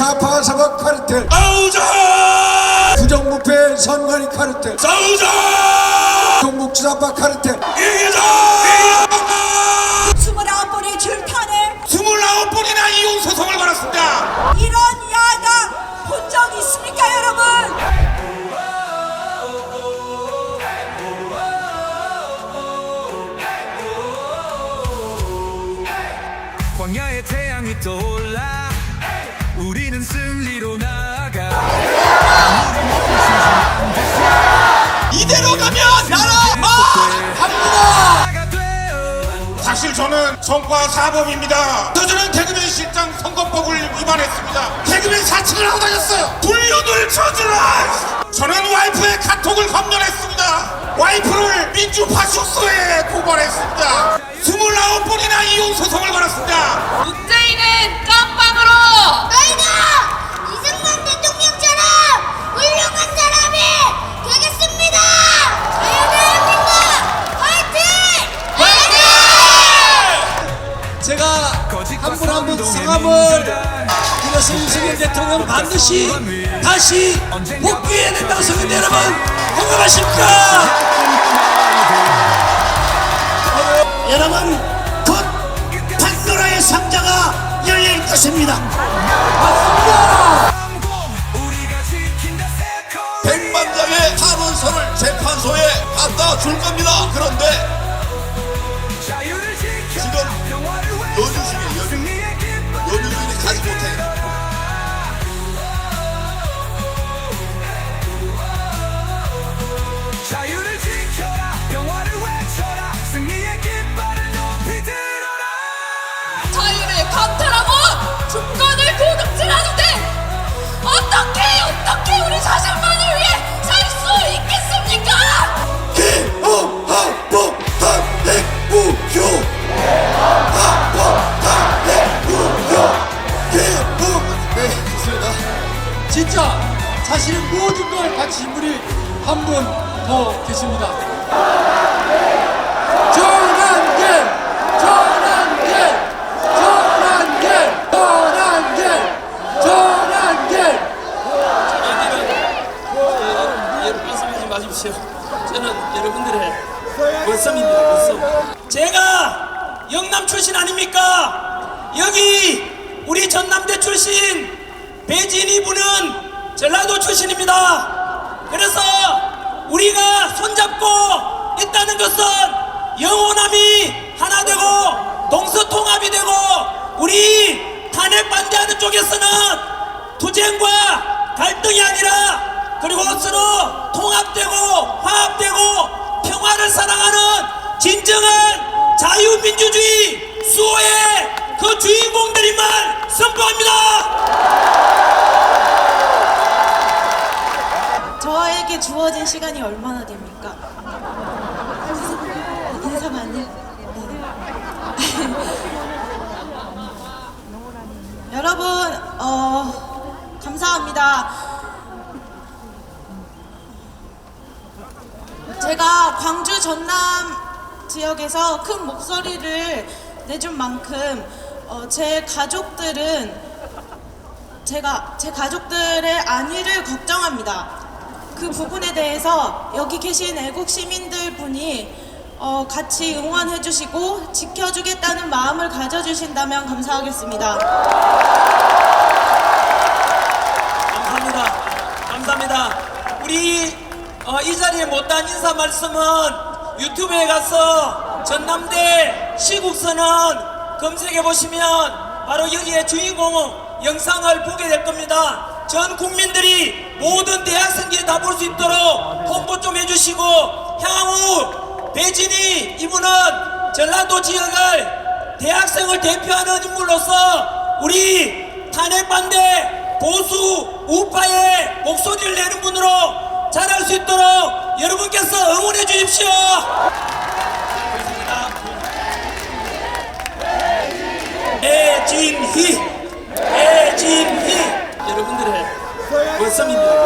좌파 사법 카르텔. 싸우자! 부정부패 선관위 카르텔. 싸우자! 동북지사파 카르텔. 이기자! 스물아홉 번의 줄판에 스물아홉 번이나 이혼 소송을 걸었습니다. 이런 야당 본 적 있습니까 여러분? 광야의 태양이 떠올라 우리는 승리로 나아가 이대로 가면 나라 망합니다 되어 사실 저는 성과 사범입니다. 저는 개그맨 실장 선거법을 위반했습니다. 개그맨 사칭을 하고 다녔어요. 불륜을 저질러! 저는 와이프의 카톡을 검열했습니다. 와이프를 민주 파쇼스에 고발했습니다. 성함을 선동의 이것은 이승민 대통령 반드시 다시 복귀해야 된다고 생각합니다 여러분 공감하십니까? 여러분 곧 판도라의 상자가 열릴 것입니다 우리가 지킨다 세컨 백만 장의 탄원서를 재판소에 갖다 줄 겁니다. 그런데 진짜 자신의 모든 걸 바친 분이 한 분 더 계십니다. 전한계 전한계 전한계 전한계 전한계 여러분 말씀하지 마십시오. 저는 여러분들의 원성입니다. 원성. 제가 영남 출신 아닙니까? 여기 우리 전남대 출신 배진 이 분은 전라도 출신입니다. 그래서 우리가 손잡고 있다는 것은 영호남이 하나 되고 동서통합이 되고 우리 탄핵 반대하는 쪽에서는 투쟁과 갈등이 아니라 그리고 서로 통합되고 사랑하는 진정한 자유민주주의 수호의 그 주인공들임을 선포합니다. 저에게 주어진 시간이 얼마나 됩니까? 인사만요? 네. 여러분, 어, 감사합니다. 제가 광주 전남 지역에서 큰 목소리를 내준 만큼 어, 제 가족들은 제가 제 가족들의 안위를 걱정합니다. 그 부분에 대해서 여기 계신 애국 시민들 분이 어, 같이 응원해 주시고 지켜주겠다는 마음을 가져주신다면 감사하겠습니다. 감사합니다. 우리 어, 이 자리에 못한 인사 말씀은 유튜브에 가서 전남대 시국선언 검색해 보시면 바로 여기에 주인공 영상을 보게 될 겁니다. 전 국민들이 모든 대학생들이 다 볼 수 있도록 홍보 좀 해주시고 향후 배진이 이분은 전라도 지역을 대학생을 대표하는 인물로서 우리 탄핵 반대 보수 우파의 목소리를 내는 분으로 자랄 수 있도록 여러분께서 응원해 주십시오. 배진희, 배진희 여러분들의 원성입니다. 원성.